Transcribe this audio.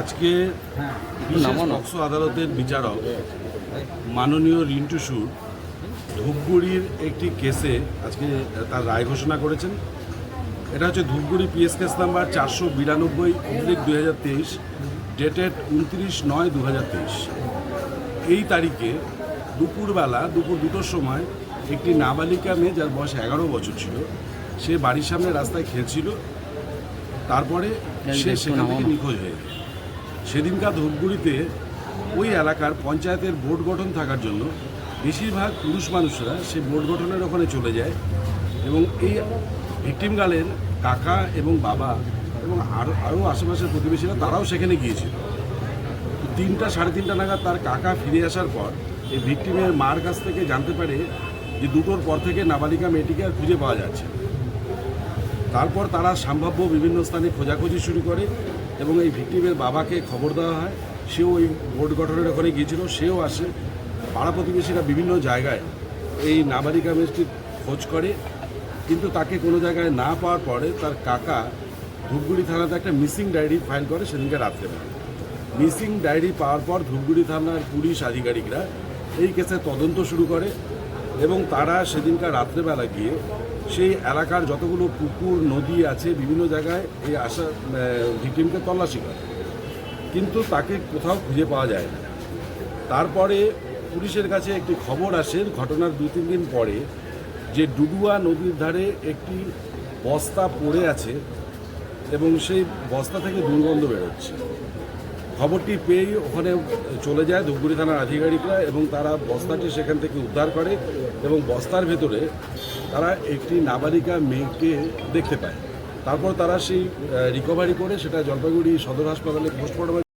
আজকে বিশেষ পক্সো আদালতের বিচারক মাননীয় রিন্টু সুর ধূপগুড়ির একটি কেসে আজকে তার রায় ঘোষণা করেছেন। এটা হচ্ছে ধূপগুড়ি পিএস কেস নাম্বার চারশো বিরানব্বই অব্লিক দুই হাজার তেইশ ডেটেড উনত্রিশ নয় দু হাজার তেইশ। এই তারিখে দুপুরবেলা দুপুর দুটোর সময় একটি নাবালিকা মেয়ে যার বয়স এগারো বছর ছিল সে বাড়ির সামনে রাস্তায় খেলছিল তারপরে সে সেখান থেকে নিখোঁজ হয়ে যায় সেদিনকার ধূপগুড়িতে ওই এলাকার পঞ্চায়েতের বোর্ড গঠন থাকার জন্য বেশিরভাগ পুরুষ মানুষরা সেই বোর্ড গঠনের ওখানে চলে যায় এবং এই ভিকটিম গার্লের কাকা এবং বাবা এবং আরও আরও আশেপাশের প্রতিবেশীরা তারাও সেখানে গিয়েছিল। তিনটা, সাড়ে তিনটা নাগাদ তার কাকা ফিরে আসার পর এই ভিকটিমের মার কাছ থেকে জানতে পারে যে দুটোর পর থেকে নাবালিকা মেয়েটিকে আর খুঁজে পাওয়া যাচ্ছে তারপর তারা সম্ভাব্য বিভিন্ন স্থানে খোঁজাখুঁজি শুরু করে এবং এই ভিকটিমের বাবাকে খবর দেওয়া হয়। সেও ওই বোর্ড গঠনের ওখানে গিয়েছিল, সেও আসে। পাড়া প্রতিবেশীরা বিভিন্ন জায়গায় এই নাবালিকা মেয়েটির খোঁজ করে, কিন্তু তাকে কোনো জায়গায় না পাওয়ার পরে তার কাকা ধূপগুড়ি থানাতে একটা মিসিং ডায়েরি ফাইল করে, সেদিনকে রাত্রেবেলা মিসিং ডায়েরি পাওয়ার পর ধূপগুড়ি থানার পুলিশ আধিকারিকরা এই কেসে তদন্ত শুরু করে। এবং তারা সেদিনকার রাত্রেবেলা গিয়ে সেই এলাকার যতগুলো পুকুর, নদী আছে বিভিন্ন জায়গায় এই আশা ভিকটিমকে তল্লাশি করে। কিন্তু তাকে কোথাও খুঁজে পাওয়া যায় না। তারপরে পুলিশের কাছে একটি খবর আসে, ঘটনার দু তিন দিন পরে যে ডুডুয়া নদীর ধারে একটি বস্তা পড়ে আছে এবং সেই বস্তা থেকে দুর্গন্ধ বেরোচ্ছে। খবরটি পেয়েই ওখানে চলে যায় ধূপগুড়ি থানার আধিকারিকরা এবং তারা বস্তাটি সেখান থেকে উদ্ধার করে এবং বস্তার ভেতরে তারা একটি নাবালিকা মেয়েকে দেখতে পায়। তারপর তারা সেই রিকভারি করে সেটা জলপাইগুড়ি সদর হাসপাতালে পোস্টমর্টম